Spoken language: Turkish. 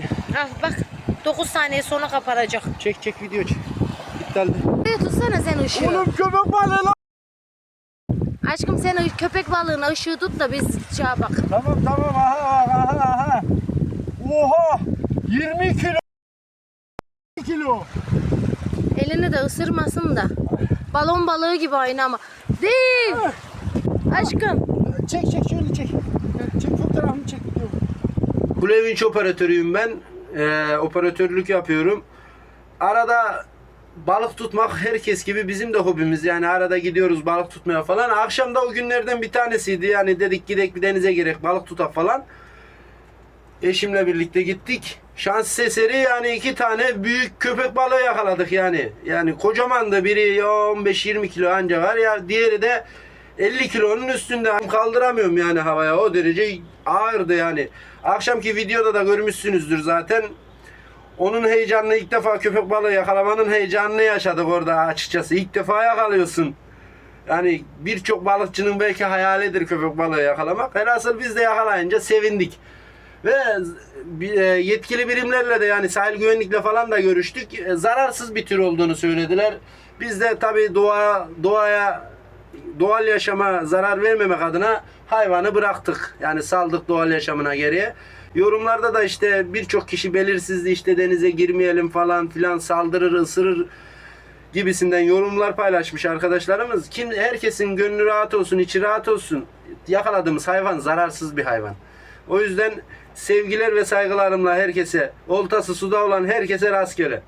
gitti. Ah bak 9 saniye sonra kapanacak. Çek çek video çek. İptal de. Buraya tutsana sen ışığı. Oğlum köpek balığı lan. Aşkım sen o köpek balığına ışığı tut da biz şey bak. Tamam tamam aha aha aha. Oha 20 kilo. 20 kilo. Elini de ısırmasın da. Balon balığı gibi aynı ama. Değil. Aşkım. Çek çek şöyle çek. Çek fotoğrafını çek. Blue Winch operatörüyüm ben. Ee, operatörlük yapıyorum. Arada balık tutmak herkes gibi bizim de hobimiz. Yani arada gidiyoruz balık tutmaya falan. Akşam da o günlerden bir tanesiydi. Yani dedik gidek bir denize gerek balık tutak falan. Eşimle birlikte gittik. Şans eseri yani iki tane büyük köpek balığı yakaladık yani. Yani kocaman da biri ya 15-20 kilo anca var ya diğeri de 50 kilonun üstünde kaldıramıyorum yani havaya o derece ağırdı yani. Akşamki videoda da görmüşsünüzdür zaten. Onun heyecanını ilk defa köpek balığı yakalamanın heyecanını yaşadık orada açıkçası. İlk defa yakalıyorsun. Yani birçok balıkçının belki hayalidir köpek balığı yakalamak. Velhasıl biz de yakalayınca sevindik. Ve e, yetkili birimlerle de yani sahil güvenlikle falan da görüştük. E, Zararsız bir tür olduğunu söylediler. Biz de tabii doğa doğaya doğal yaşama zarar vermemek adına hayvanı bıraktık. Yani saldık doğal yaşamına geriye. Yorumlarda da işte birçok kişi belirsizdi işte denize girmeyelim falan filan saldırır ısırır gibisinden yorumlar paylaşmış arkadaşlarımız. Kim herkesin gönlü rahat olsun, içi rahat olsun. Yakaladığımız hayvan zararsız bir hayvan. O yüzden sevgiler ve saygılarımla herkese, oltası suda olan herkese rastgele.